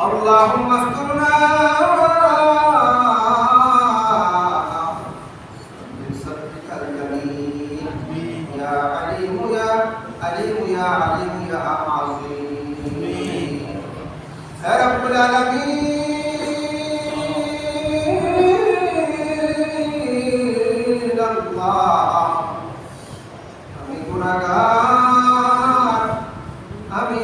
اللهم استرنا من سترك الجميل يا عليم يا عليم يا عليم يا عظيم يا رب العالمين الله আমি গুনাহগার আমি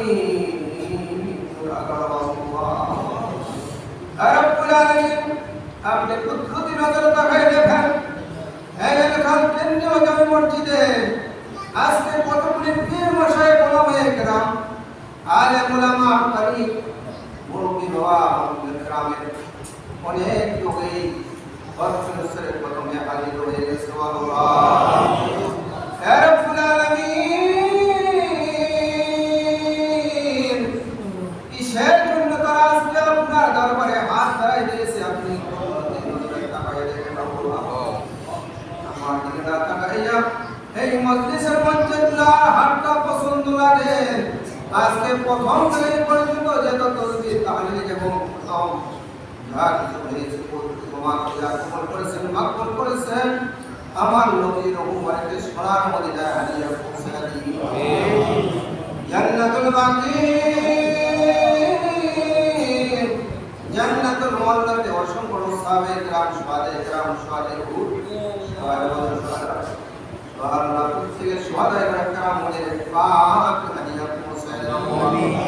আপনি কুদরতি নজর হয়ে দেখেন এলাকার কেন্দ্রীয় জামে মসজিদে আজকে কতগুলি পীর মশাই গোলামে কেরাম আলে গোলামা করি মুরব্বি হওয়া আমাদের গ্রামের অনেক লোকেই বৎসরের প্রথমে হাজির হয়ে গেছে। আল্লাহ যত তসবিহ তাহলিল এবং প্রথম যা কিছু হয়েছে ক্ষমা করে আকমল করেছেন মাকবুল করেছেন আমার নবীর রহমানকে সোনার মদিনায় হারিয়ে পৌঁছে দিন জান্নাতুল বাকি জান্নাতুল মোয়াল্লাতে অসংখ্য সাহাবে গ্রাম সাহাবে গ্রাম সাহাবে হুদ আল্লাহ থেকে সোহাদায় রাখা মনের পাক হারিয়ে পৌঁছে দিন পুরো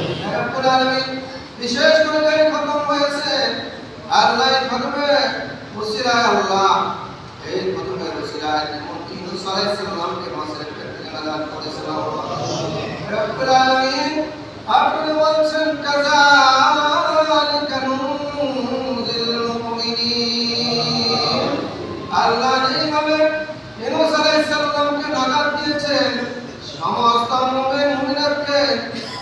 রব্বুল আলামিন বিশেষ করে খতম হয়েছে। আল্লাহ খতমে মুসিরায় আল্লাহ এই খতমে মুসিরায় ইউনুস আলাইহিস সালামকে মাসের ক্ষেত্রে নাজাত করেছিল। রব্বুল আলামিন আপনি বলছেন নুজিল আল্লাহ যেভাবে ইউনুস আলাইহিস সালামকে নাজাত দিয়েছেন, সমস্ত মুমিন মুমিনাতকে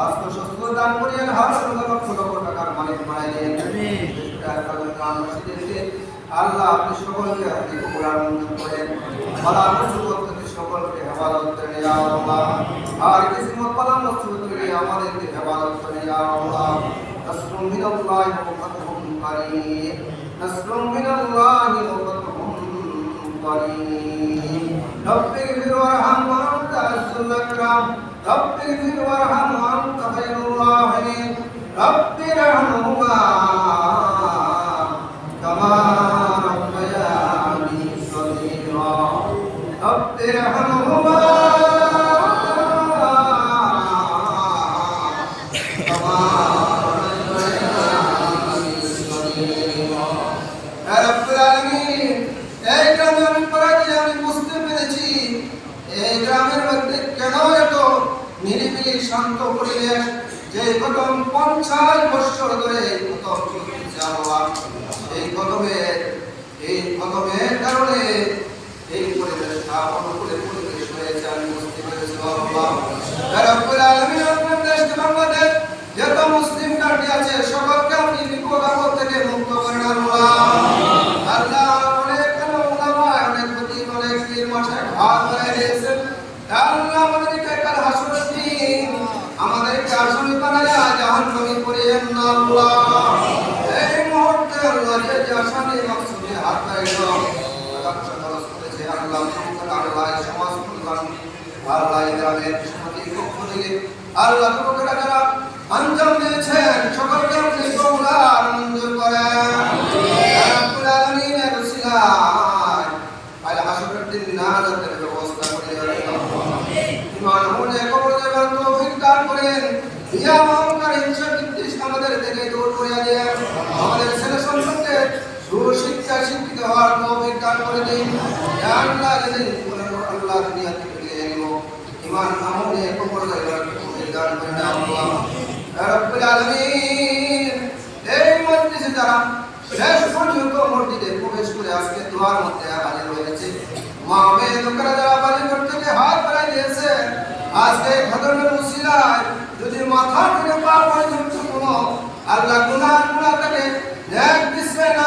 স্বাস্থ্য সুস্থ দান করিয়েন সকলকে আপনি কবুলার মঞ্জুর করেন বালা মুসিবত থেকে সকলকে হেফাজত করে ইয়া আল্লাহ আর رب اغفر وارحم وانت خير الراحمين رب ارحمهما كما ربياني صغيرا رب ارحمهما শান্ত পরিবেশ যে প্রথম পঞ্চাশ বৎসর ধরে এই প্রথমে এই প্রথমের কারণে এই পরিবেশটা অনুকূলে পরিবেশ হয়েছে আমি মুসলিম কান্ট্রি আল্লাহ আমাদেরকে কাল হাসরের দিন আমাদেরকে আসামি বানায়া না আল্লাহ। এই মুহূর্তে আল্লাহ যে আসামি মাকসুদে হাত পাইল আল্লাহ আল্লাহ সমাজ কল্যাণ, আল্লাহ গ্রামের সমাজের আল্লাহ তোমাকে যারা আঞ্জাম দিয়েছেন সকলকে আপনি কবুলার মঞ্জুর করেন রব্বুল আলামিনের ওসিলায় আল্লাহ হাসরের দিন নাজাতের ব্যবস্থা করে ইমান হলে কবর দেবার তৌফিক দান করেন ইয়া মহাকার হিংসা বিদ্বেষ আমাদের থেকে দূর করে দেন আমাদের ছেলে সন্তানকে সুশিক্ষা আল্লাহ যেদিন আল্লাহ দুনিয়া মা মেয়ে লোকেরা যারা বাড়ি ঘর থেকে হাত বাড়াই দিয়েছে, আজকে ঘটনার মুসিলায় যদি মাথা থেকে পা পর্যন্ত কোনো আল্লাহ এক বিশ্রায় না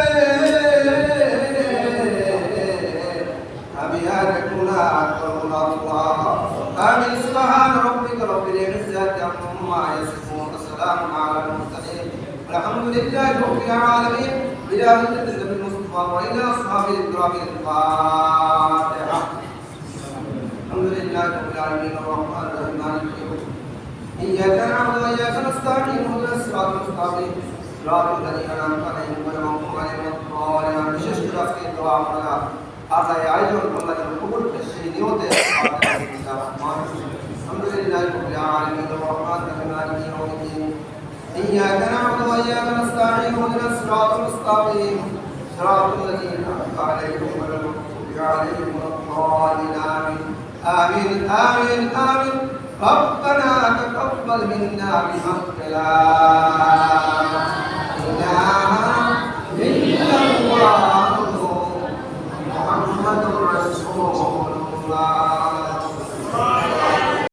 আমি আর গুনাহ করব না আল্লাহ আমি সুবহান রাব্বিকা রব্বিল ইজ্জাতি আম্মা ইয়াসিফুন ওয়া সালামুন আলাল মুরসালিন الحمد لله رب العالمين إلى مدة النبي المصطفى وإلى أصحابه الكرام الفاتحة الحمد لله رب العالمين الرحمن الرحيم مالك يوم الدين إياك نعبد وإياك نستعين اهدنا الصراط المستقيم صراط الذين أنعمت عليهم غير المغضوب عليهم ولا الضالين বিশেষ করে আজকে দোয়া আমরা هذا يعد محمد القبول بالشيء يوتي الرحمن الحمد لله رب العالمين الرحمن الرحيم مالك إياك نعبد وإياك نستعين اهدنا الصراط المستقيم. صراط الذين أنعمت عليهم غير المغضوب عليهم ولا الضالين. آمين آمين آمين. ربنا تقبل منا بحق الله.